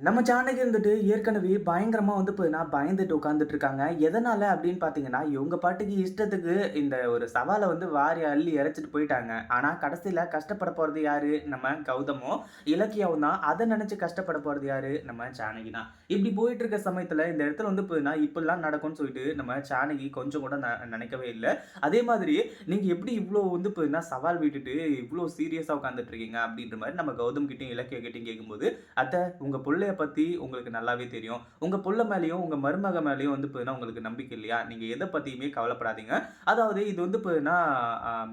நம்ம ஜானகி இருந்துட்டு ஏற்கனவே பயங்கரமா வந்து போயினா பயந்துட்டு உட்காந்துட்டு இருக்காங்க. எதனால அப்படின்னு பாத்தீங்கன்னா இவங்க பாட்டுக்கு இஷ்டத்துக்கு இந்த ஒரு சவாலை வந்து வாரி அள்ளி இறைச்சிட்டு போயிட்டாங்க. ஆனா கடைசியில கஷ்டப்பட போறது யாரு? நம்ம கௌதமோ இலக்கியாவும் தான். அதை நினைச்சு கஷ்டப்பட போறது யாரு? நம்ம ஜானகி தான். இப்படி போயிட்டு இருக்க சமயத்துல இந்த இடத்துல வந்து போதுன்னா இப்படிலாம் நடக்கும்னு சொல்லிட்டு நம்ம ஜானகி கொஞ்சம் கூட ந- நினைக்கவே இல்லை. அதே மாதிரி நீங்க எப்படி இவ்வளோ வந்து போதுன்னா சவால் விட்டுட்டு இவ்வளோ சீரியஸா உட்காந்துட்டு இருக்கீங்க அப்படின்ற மாதிரி நம்ம கௌதம் கிட்டையும் இலக்கிய கிட்டையும் கேட்கும்போது அத்தை உங்க பிள்ளைய பற்றி உங்களுக்கு நல்லாவே தெரியும். உங்கள் புள்ள மேலேயும் உங்கள் மருமக மேலேயும் வந்து போயினா உங்களுக்கு நம்பிக்கை இல்லையா? நீங்கள் எதை பற்றியுமே கவலைப்படாதீங்க. அதாவது இது வந்து போயினா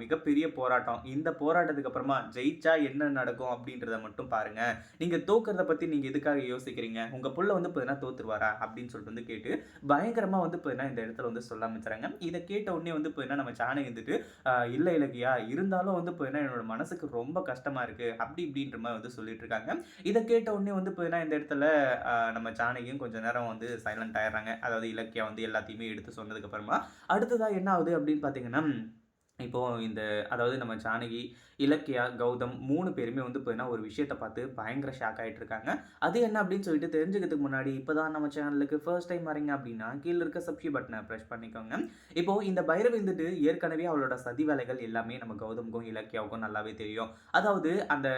மிகப்பெரிய போராட்டம். இந்த போராட்டத்துக்கு அப்புறமா ஜெயிச்சா என்ன நடக்கும் அப்படின்றத மட்டும் பாருங்கள் நீங்கள் தோக்கிறத பற்றி நீங்கள் எதுக்காக யோசிக்கிறீங்க? உங்கள் புள்ள வந்து போயினா தோத்துருவாரா? அப்படின்னு சொல்லிட்டு வந்து கேட்டு பயங்கரமாக வந்து போயினா இந்த இடத்துல வந்து சொல்ல ஆரம்பிச்சுறாங்க இதை கேட்ட உடனே வந்து போயினா நம்ம சேனல் இருந்துட்டு இல்லை இலக்கியா இருந்தாலும் வந்து போயினா என்னோட மனசுக்கு ரொம்ப கஷ்டமாக இருக்குது அப்படி இப்படின்ற மாதிரி வந்து சொல்லிட்டு இருக்காங்க. இதை கேட்ட உடனே வந்து போயினா இந்த இடத்துல இடத்துல நம்ம ஜானகியும் கொஞ்சம் நேரம் வந்து சைலண்ட் ஆயிடுறாங்க. அதாவது இலக்கியா வந்து எல்லாத்தையுமே எடுத்து சொன்னதுக்கப்புறமா அடுத்ததாக என்ன ஆகுது அப்படின்னு பார்த்தீங்கன்னா இப்போது இந்த அதாவது நம்ம ஜானகி இலக்கியா கௌதம் மூணு பேருமே வந்து போயினா ஒரு விஷயத்தை பார்த்து பயங்கர ஷாக் ஆகிட்டு இருக்காங்க. அது என்ன அப்படின்னு சொல்லிட்டு தெரிஞ்சுக்கிறதுக்கு முன்னாடி இப்போ தான் நம்ம சேனலுக்கு ஃபர்ஸ்ட் டைம் வரீங்க அப்படின்னா கீழே இருக்க சப்ஸ்கிரைப் பட்டனை ப்ரெஸ் பண்ணிக்கோங்க. இப்போது இந்த பைரவ் வந்துட்டு ஏற்கனவே அவளோட சதி வேலைகள் எல்லாமே நம்ம கௌதமுக்கும் இலக்கியாவுக்கும் நல்லாவே தெரியும். அதாவது அந்த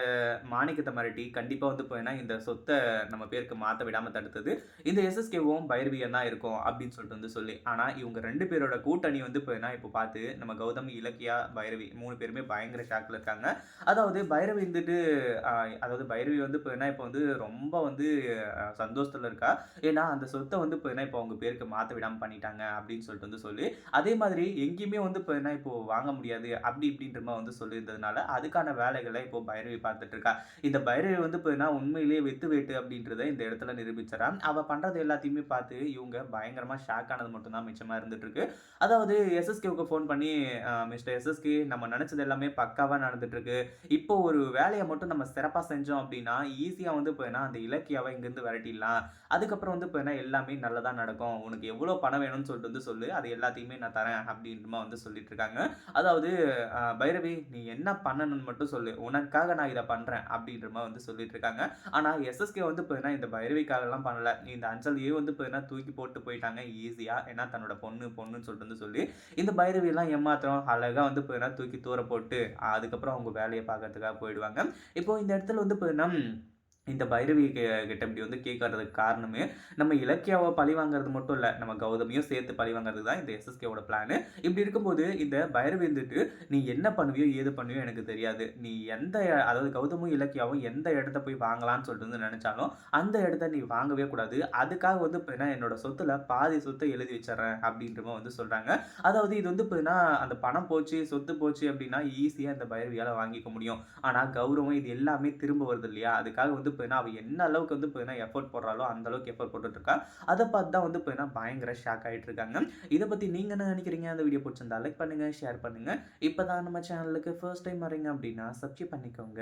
மாணிக்கத்தை மிரட்டி கண்டிப்பாக வந்து போய்னா இந்த சொத்தை நம்ம பேருக்கு மாற்ற விடாமல் தடுத்தது இந்த எஸ்எஸ்கேவும் பைரவியம் தான் இருக்கும் அப்படின்னு சொல்லிட்டு வந்து சொல்லி ஆனால் இவங்க ரெண்டு பேரோட கூட்டணி வந்து போய்னா இப்போ பார்த்து நம்ம கௌதம் இலக்கியா பைரவி மூணு பேருமே பயங்கர ஷாக்கில் இருக்காங்க. அதாவது பைரவி வந்துட்டு அதாவது பைரவி வந்து போயினா இப்போ வந்து ரொம்ப வந்து சந்தோஷத்தில் சந்தோஷத்துல இருக்கா. ஏன்னா அந்த சொத்தை வந்து போயினா இப்போ அவங்க பேருக்கு மாற்ற விடாமல் பண்ணிட்டாங்க அப்படின்னு சொல்லிட்டு வந்து சொல்லி அதே மாதிரி எங்கேயுமே வந்து போயினா இப்போ வாங்க முடியாது அப்படி இப்படின்ற மாதிரி வந்து சொல்லியிருந்ததுனால அதுக்கான வேலைகளை இப்போ பைரவி பார்த்துட்டு இருக்கா. இந்த பைரவி வந்து இப்போ என்ன உண்மையிலேயே வெத்து வேட்டு அப்படின்றத இந்த இடத்துல நிரூபிச்சிடா அவ பண்றது எல்லாத்தையுமே பார்த்து இவங்க பயங்கரமா ஷாக் ஆனது மட்டும்தான் மிச்சமாக இருந்துட்டு இருக்கு. அதாவது எஸ்எஸ்கேவுக்கு ஃபோன் பண்ணி மிஸ்டர் எஸ்எஸ்கே நம்ம நினச்சது எல்லாமே பக்காவாக நடந்துட்டுருக்கு. இப்போ ஒரு வேலையை மட்டும் நம்ம சிறப்பாக செஞ்சோம் அப்படின்னா ஈஸியாக வந்து போயினா அந்த இலக்கியாவை இங்கேருந்து விரட்டிடலாம். அதுக்கப்புறம் வந்து போயினா எல்லாமே நல்லதாக நடக்கும். உனக்கு எவ்வளோ பணம் வேணும்னு சொல்லிட்டு வந்து சொல்லு. அது எல்லாத்தையுமே நான் தரேன் அப்படின்றமா வந்து சொல்லிட்டு இருக்காங்க. அதாவது பைரவி நீ என்ன பண்ணணும்னு மட்டும் சொல்லு. உனக்காக நான் இதை பண்ணுறேன் அப்படின்ற மாதிரி வந்து சொல்லிட்டு இருக்காங்க. ஆனால் எஸ்எஸ்கே வந்து போயினா இந்த பைரவிக்காகலாம் பண்ணல. இந்த அஞ்சலியே வந்து போயினா தூக்கி போட்டு போயிட்டாங்க ஈஸியாக ஏன்னா தன்னோட பொண்ணு பொண்ணுன்னு சொல்லிட்டு வந்து சொல்லி இந்த பைரவியெல்லாம் ஏமாத்திரம் அலை அழகாக வந்து போயினா தூக்கி தூர போட்டு அதுக்கப்புறம் அவங்க வேலையை பார்க்கறதுக்காக போயிடுவாங்க. இப்போ இந்த இடத்துல வந்து போயினா இந்த பைரவி கிட்ட இப்படி வந்து கேட்கறதுக்கு காரணமே நம்ம இலக்கியாவை பழி வாங்குறது மட்டும் இல்லை நம்ம கௌதமியும் சேர்த்து பழி வாங்குறது தான் இந்த எஸ்எஸ்கேவோட பிளான் இப்படி இருக்கும்போது இந்த பைரவி இருந்துட்டு நீ என்ன பண்ணுவியோ ஏது பண்ணுவியோ எனக்கு தெரியாது. நீ எந்த அதாவது கௌதமும் இலக்கியாவும் எந்த இடத்த போய் வாங்கலாம்னு சொல்லிட்டு வந்து நினைச்சாலும் அந்த இடத்த நீ வாங்கவே கூடாது. அதுக்காக வந்து இப்போ என்னோட சொத்துல பாதி சொத்தை எழுதி வச்சிடறேன் அப்படின்ற வந்து சொல்றாங்க. அதாவது இது வந்து இப்போ அந்த பணம் போச்சு சொத்து போச்சு அப்படின்னா ஈஸியாக இந்த பைரவியால் வாங்கிக்க முடியும். ஆனால் கௌரவம் இது எல்லாமே திரும்ப வருது இல்லையா? அதுக்காக வந்து போயினா அவ என்ன அளவுக்கு வந்து இப்போ எஃபோர்ட் போடுறாளோ அந்த அளவுக்கு எஃபோர்ட் போட்டுட்டு அதை பார்த்து தான் வந்து இப்போ பயங்கர ஷாக் ஆகிட்டு இருக்காங்க இதை பற்றி நீங்கள் என்ன நினைக்கிறீங்க? அந்த வீடியோ பிடிச்சிருந்தா லைக் பண்ணுங்கள் ஷேர் பண்ணுங்கள் இப்போ தான் நம்ம சேனலுக்கு ஃபர்ஸ்ட் டைம் வரீங்க அப்படின்னா சப்ஸ்கிரைப் பண்ணிக்கோங்க.